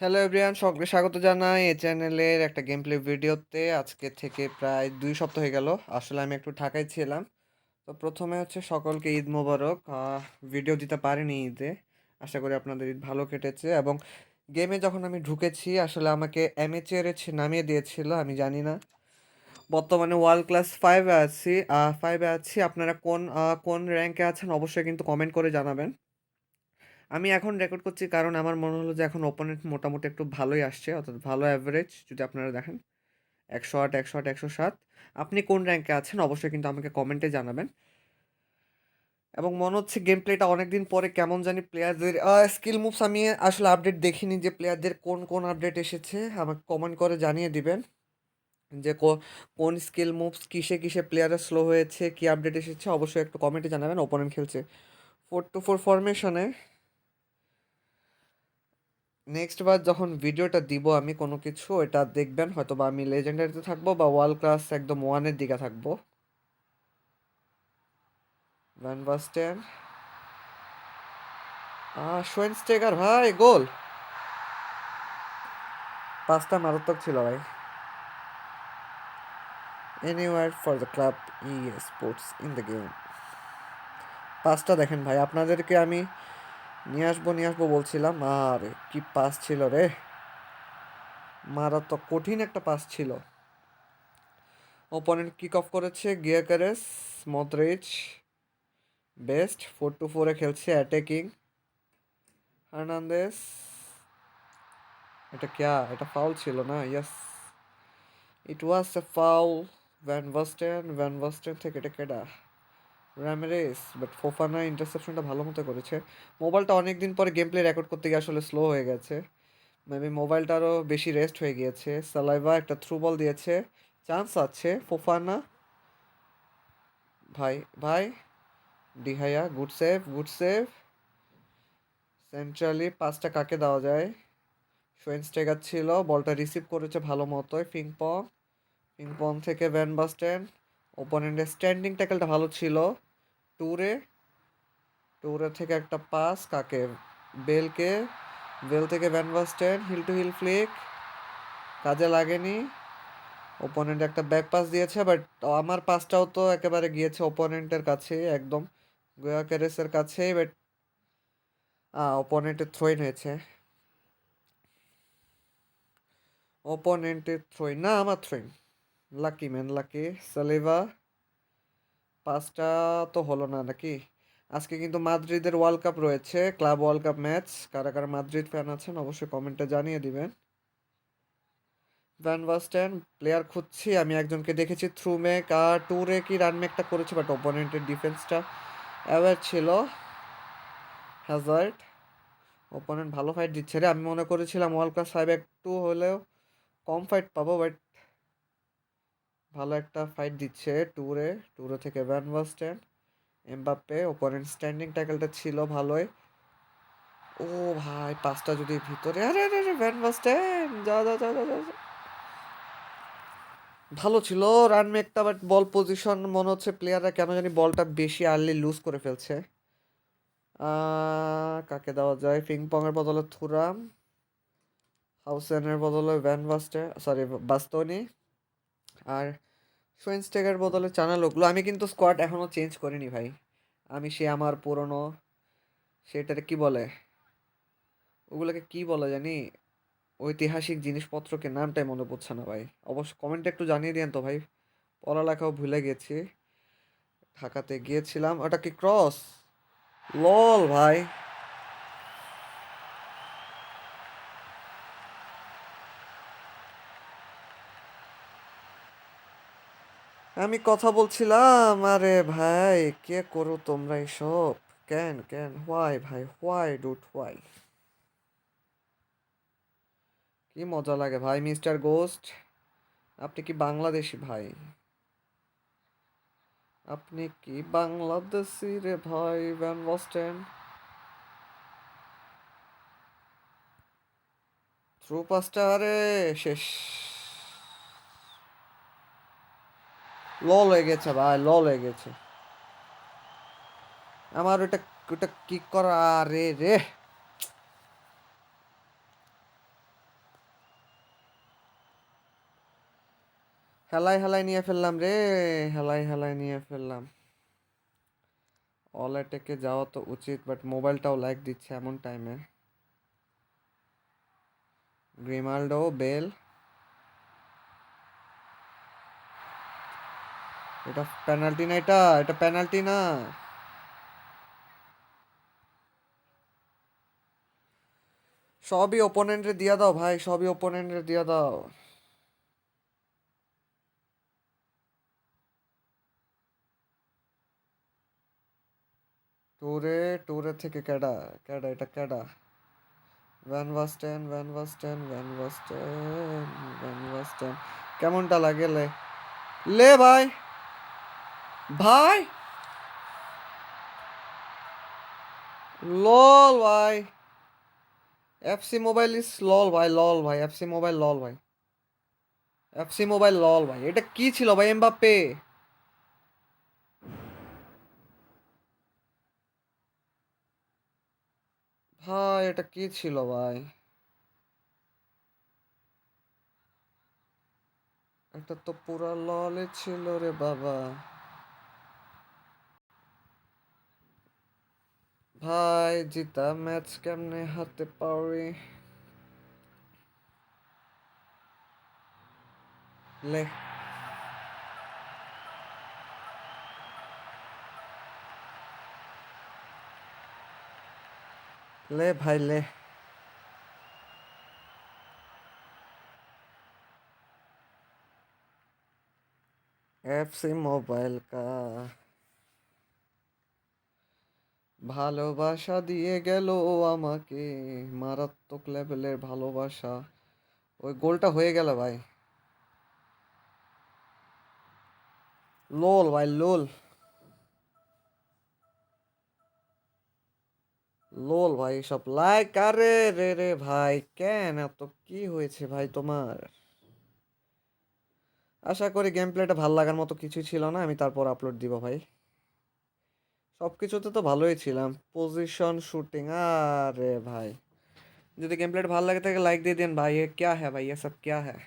Hello everyone সকলকে স্বাগত জানাই এই চ্যানেলের একটা গেম প্লে ভিডিওতে আজকে থেকে প্রায় দুই সপ্তাহ হয়ে গেল। আসলে আমি একটু ঢাকায় ছিলাম। তো প্রথমে হচ্ছে সকলকে ঈদ মোবারক। ভিডিও দিতে পারিনি ঈদে। আশা করি আপনাদের ঈদ ভালো কেটেছে। এবং গেমে যখন আমি ঢুকেছি, আসলে আমাকে অ্যামেচেরে নামিয়ে দিয়েছিল, আমি জানি না। বর্তমানে ওয়ার্ল্ড ক্লাস ফাইভে আছি। ফাইভে আছি। আপনারা কোন কোন র্যাঙ্কে আছেন অবশ্যই কিন্তু কমেন্ট করে জানাবেন। আমি এখন রেকর্ড করছি কারণ আমার মনে হলো যে এখন ওপোনেন্ট মোটামুটি একটু ভালোই আসছে, অর্থাৎ ভালো অ্যাভারেজ যদি আপনারা দেখেন। একশো আট একশো আট, একশো সাত। আপনি কোন র্যাঙ্কে আছেন অবশ্যই কিন্তু আমাকে কমেন্টে জানাবেন। এবং মনে হচ্ছে গেম প্লেটা অনেকদিন পরে কেমন জানি প্লেয়ারদের স্কিল মুভস আমি আসলে আপডেট দেখিনি যে প্লেয়ারদের কোন কোন আপডেট এসেছে। আমাকে কমেন্ট করে জানিয়ে দিবেন যে কোন স্কিল মুভস কিসে কিসে প্লেয়ারের স্লো হয়েছে, কি আপডেট এসেছে। অবশ্যই একটু কমেন্টে জানাবেন ওপোনেন্ট খেলছে। ফোর টু ফোর ফরমেশনে নেক্সট বার যখন ভিডিওটা দিব আমি কোনো কিছু, এটা দেখবেন হয়তো বা আমি লেজেন্ডারিতে থাকব বা ওয়ার্ল্ড ক্লাস একদম ওয়ানের দিকে থাকব। ভ্যান বাস্টেন শোয়েনস্টেগার ভাই, গোল। পাঁচটা মারাত্মক ছিল, ভাই। Anywhere for the club E sports in the game পাঁচটা দেখেন, ভাই। আপনাদেরকে আমি নিয়ে আসব নিয়ে আসব বলছিলাম। আর, কি পাস ছিল রে? মারাত্মক কঠিন একটা পাস ছিল। ওপোনেন্ট কিক অফ করেছে গিয়াকারেস মদ্রিচ বেস্ট ফোর টু ফোরে খেলছে অ্যাটাকিং হার্নান্দেস এটা ক্যা? এটা ফাউল ছিল না? Yes it was a foul van Basten van Basten থেকে এটা কেডা? র্যামেরেস বাট ফোফানা ইন্টারসেপশনটা ভালো মতো করেছে। মোবাইলটা অনেক দিন পরে গেম প্লে রেকর্ড করতে গিয়ে আসলে স্লো হয়ে গেছে। মেবি মোবাইলটারও বেশি রেস্ট হয়ে গিয়েছে। সালাইভা একটা থ্রু বল দিয়েছে। চান্স আছে ফোফানা ভাই ভাই। De Gea good save good save centrally পাঁচটা কাকে দেওয়া যায়? শোয়েনস্টেগার ছিল বলটা রিসিভ করেছে ভালো মতোই পিংপং পিংপং থেকে ভ্যান বাস্টেন ওপোনেন্টের স্ট্যান্ডিং ট্যাকেলটা ভালো ছিল। ট্যুরে ট্যুরে থেকে একটা পাস কাকে? বেলকে, বেল থেকে van Basten heel to heel flick, কাজে লাগেনি। ওপোনেন্ট একটা ব্যাক পাস দিয়েছে, বাট আমার পাসটাও তো একেবারে গিয়েছে ওপোনেন্টের কাছে একদম গোয়াকেরেসের কাছে বাট ওপোনেন্টের থ্রোইন হয়েছে ওপোনেন্টের থ্রোইন না, আমার throw in lucky, man lucky, Saliba. পাঁচটা তো হলো না নাকি? আজকে কিন্তু মাদ্রিদের ওয়ার্ল্ড কাপ রয়েছে, ক্লাব ওয়ার্ল্ড কাপ ম্যাচ কারা কারা মাদ্রিদ ফ্যান আছেন অবশ্যই কমেন্টে জানিয়ে দিবেন। ভ্যান বাস্টেন প্লেয়ার খুঁজছি, আমি একজনকে দেখেছি থ্রু মেক আর ট্যুরে কি রান মেকটা করেছে বাট ওপোনেন্টের ডিফেন্সটা অ্যাওয়ার ছিল। হ্যাজার্ড ওপোনেন্ট ভালো ফাইট দিচ্ছে রে। আমি মনে করেছিলাম ওয়ার্ল্ড কাপ ফাইভ একটু হলেও কম ফাইট পাবো বাট ভালো একটা ফাইট দিচ্ছে ট্যুরে ট্যুরে থেকে van Basten Mbappe opponent standing ট্যাকেলটা ছিল ভালোই। ও ভাই, পাঁচটা যদি ভিতরে, আরে আরে আরে ভ্যান বাস্টেন যা যা যা যা যা। ভালো ছিল রান মেকটা বাট বল পজিশন মনে হচ্ছে প্লেয়াররা কেন জানি বলটা বেশি আর্লি লুজ করে ফেলছে। কাকে দেওয়া যায়? পিং পং এর বদলে থুরাম হাউসেনের বদলে ভ্যান বাস্টে সরি বাস্তনি আর শোয়েনস্টেগের বদলে চানালোকগুলো আমি কিন্তু স্কোয়াড এখনও চেঞ্জ করিনি ভাই। আমি সে আমার পুরনো, সেটারে কি বলে? ওগুলোকে কি বলে জানি? ঐতিহাসিক জিনিসপত্রকে নামটাই মনে পড়ছে না ভাই। অবশ্য কমেন্টে একটু জানিয়ে দিন তো ভাই। পড়ালেখাও ভুলে গেছি। ঢাকাতে গিয়েছিলাম। ওটা কি ক্রস লল ভাই। আমি কথা বলছিলাম, আরে ভাই, কে করো তোমরা এসব? ক্যান ক্যান হোয়াই ভাই? হোয়াই ডুট হোয়াই কি মজা লাগে ভাই, মিস্টার গোস্ট। আপনি কি বাংলাদেশি ভাই? আপনি কি বাংলাদেশি রে ভাই ভ্যান বস্টেন থ্রু পাসটা আরে, শেষ। ল গেছে ভাই ল গেছে। আমার ওটা ওটা কি করা? রে রে। হেলাই হেলাই নিয়ে ফেললাম রে, হেলাই হেলাই নিয়ে ফেললাম। অল অ্যাটেকে যাওয়া তো উচিত বাট মোবাইলটাও লাইক দিচ্ছে এমন টাইমে গ্রিমাল্ডো বেল এটা পেনাল্টি না, এটা এটা পেনাল্টি না। সবই ওপোনেন্টে দিয়া দাও ভাই, সবই ওপোনেন্টে দিয়া দাও। টুরে টুরে থেকে ক্যাডা ক্যাডা, এটা ক্যাডা? Van Basten van Basten van Basten van Basten কেমনটা লাগে লে? লে ভাই। ভাই? লল ভাই। এফসি মোবাইল ইস লল ভাই লল ভাই এফসি মোবাইল লল ভাই। এফসি মোবাইল লল ভাই। এটা কি ছিল ভাই, এমবাপ্পে? ভাই, এটা কি ছিল ভাই? এটা তো পুরা ললে ছিল রে বাবা। ভাই জিতা ম্যাচ কেমনে হারতে পারি লে ले भाई ले एफसी মোবাইল का ভালোবাসা দিয়ে গেল আমাকে। মারাত্মক লেভেলের ভালোবাসা। ওই গোলটা হয়ে গেল ভাই। লোল ভাই, লোল। লোল ভাই, সব লাইক আরে রে রে ভাই, কেন? এত কি হয়েছে ভাই তোমার? আশা করি গেম প্লেটা ভালো লাগার মতো কিছু ছিল না, আমি তারপর আপলোড দিব ভাই। সব কিছুতে তো ভালোই ছিলাম। পজিশন শুটিং আরে ভাই। যদি গেম প্লেট ভালো লাগে থাকে লাইক দিয়ে দিন ভাই। ক্যা হ্যাঁ ভাই? এ সব ক্যা হ্যাঁ